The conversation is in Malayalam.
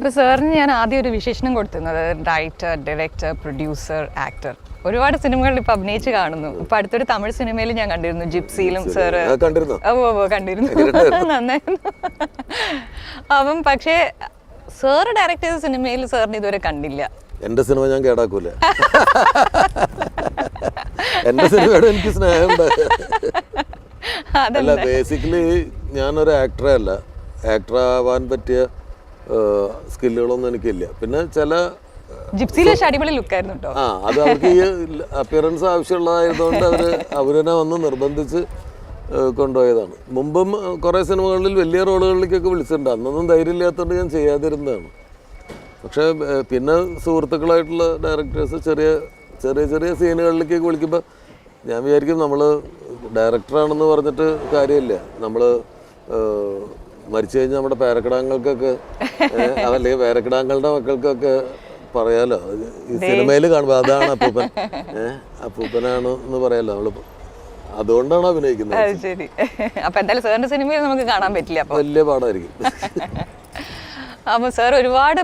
അപ്പോൾ സാറിന് ഞാൻ ആദ്യം ഒരു വിശേഷണം കൊടുത്തിരുന്നത് റൈറ്റർ ഡയറക്ടർ പ്രൊഡ്യൂസർ ആക്ടർ ഒരുപാട് സിനിമകളിൽ ഇപ്പൊ അഭിനയിച്ച് കാണുന്നു. ഇപ്പൊ അടുത്തൊരു തമിഴ് സിനിമയിൽ ഞാൻ കണ്ടിരുന്നു ജിപ്സിയിലും സാറ്. കണ്ടിരുന്നോ? ഓ ഓ കണ്ടിരുന്നു. നന്നായിരുന്നു അപ്പം പക്ഷേ സാറ് ഡയറക്ട് ചെയ്ത സിനിമയിൽ സാറിന് ഇതുവരെ കണ്ടില്ല. എന്റെ സിനിമ ഞാൻ കേടാക്കൂല. എന്റെ സിനിമയോട് എനിക്ക് സ്നേഹമുണ്ട്. അല്ല ബേസിക്കലി ഞാനൊരു ആക്ടറേ അല്ല. ആക്ടർ ആവാൻ പറ്റിയ സ്കില്ലുകളൊന്നും എനിക്കില്ല. പിന്നെ ചില ആ അത് അവർക്ക് ഈ അപ്പിയറൻസ് ആവശ്യമുള്ളതായതുകൊണ്ട് അവർ അവരെന്നെ വന്ന് നിർബന്ധിച്ച് കൊണ്ടുപോയതാണ്. മുമ്പും കുറേ സിനിമകളിൽ വലിയ റോളുകളിലേക്കൊക്കെ വിളിച്ചിട്ടുണ്ട്. അന്നൊന്നും ധൈര്യമില്ലാത്തതുകൊണ്ട് ഞാൻ ചെയ്യാതിരുന്നതാണ്. പക്ഷേ പിന്നെ സുഹൃത്തുക്കളായിട്ടുള്ള ഡയറക്ടേഴ്സ് ചെറിയ ചെറിയ ചെറിയ സീനുകളിലേക്കൊക്കെ വിളിക്കുമ്പോൾ ഞാൻ വിചാരിക്കും നമ്മൾ ഡയറക്ടറാണെന്ന് പറഞ്ഞിട്ട് കാര്യമില്ല. നമ്മൾ മരിച്ചു കഴിഞ്ഞാൽ നമ്മുടെ പേരക്കിടാങ്ങൾക്കൊക്കെ അതല്ലെങ്കിൽ പേരക്കിടാങ്ങളുടെ മക്കൾക്കൊക്കെ പറയാലോ. ഈ സിനിമയിൽ കാണുമ്പോൾ അതാണ് അപ്പൂപ്പൻ. ഏഹ് അപ്പൂപ്പനാണ് എന്ന് പറയാലോ നമ്മൾ അതുകൊണ്ടാണ് അഭിനയിക്കുന്നത്. ശരി. അപ്പൊ എന്തായാലും സാറിന്റെ സിനിമയിൽ നമുക്ക് കാണാൻ പറ്റില്ല വലിയ പാടായിരിക്കും. അപ്പൊ സാർ ഒരുപാട്